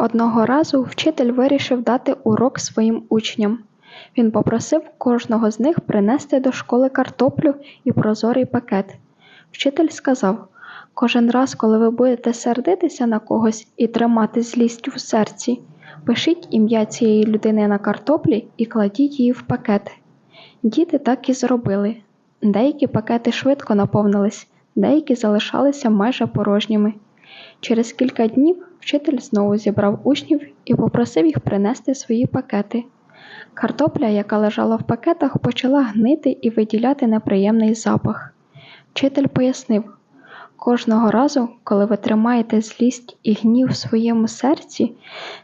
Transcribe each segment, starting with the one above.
Одного разу вчитель вирішив дати урок своїм учням. Він попросив кожного з них принести до школи картоплю і прозорий пакет. Вчитель сказав: кожен раз, коли ви будете сердитися на когось і тримати злість в серці, пишіть ім'я цієї людини на картоплі і кладіть її в пакет. Діти так і зробили. Деякі пакети швидко наповнились, деякі залишалися майже порожніми. Через кілька днів вчитель знову зібрав учнів і попросив їх принести свої пакети. Картопля, яка лежала в пакетах, почала гнити і виділяти неприємний запах. Вчитель пояснив: кожного разу, коли ви тримаєте злість і гнів в своєму серці,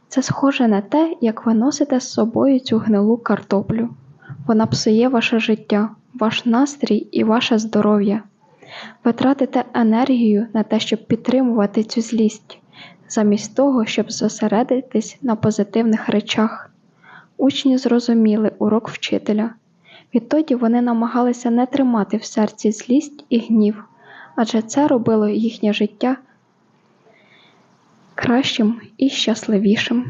це схоже на те, як ви носите з собою цю гнилу картоплю. Вона псує ваше життя, ваш настрій і ваше здоров'я. Ви тратите енергію на те, щоб підтримувати цю злість, замість того, щоб зосередитись на позитивних речах. Учні зрозуміли урок вчителя. Відтоді вони намагалися не тримати в серці злість і гнів, адже це робило їхнє життя кращим і щасливішим.